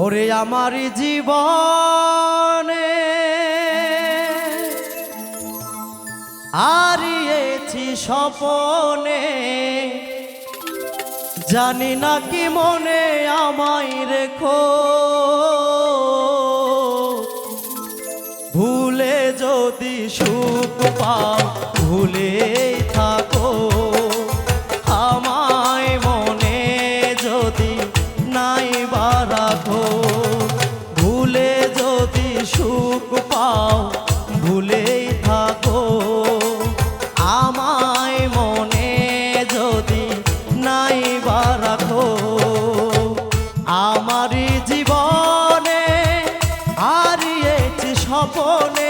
ওরে আমার জীবনে হারিয়েছি স্বপনে, জানি না কি মনে আমায় রেখো। ভুলে যদি সুখ পাও, ভুলে হারিয়েছি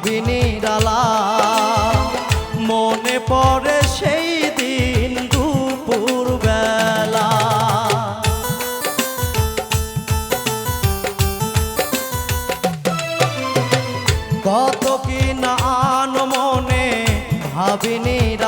ভাবিনি ডালা মনে পড়ে সেই দিন দুপুর বেলা কত কি না মনে ভাবিনি ডালা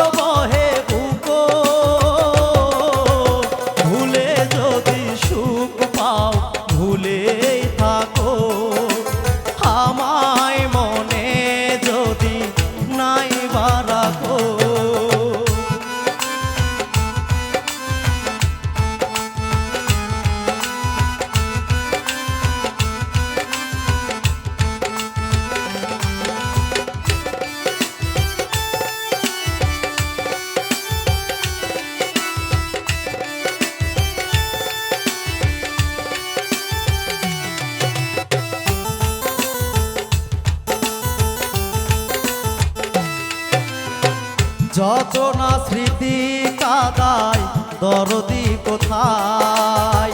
যত না স্মৃতি কাদায়, দরদি কোথায়?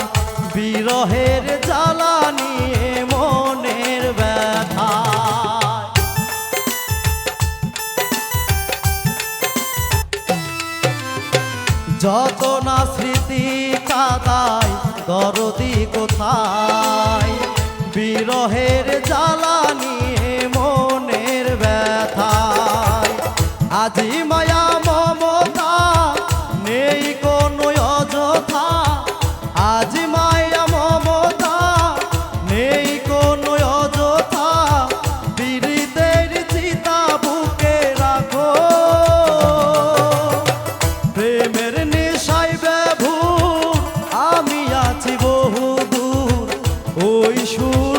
বিরহের জ্বালা নিয়ে মনের ব্যথা যত না স্মৃতি কাদায়, দরদি কোথায়? বিরহের জ্বালা নিয়ে মনের ব্যথায়। আজি মায়া 出。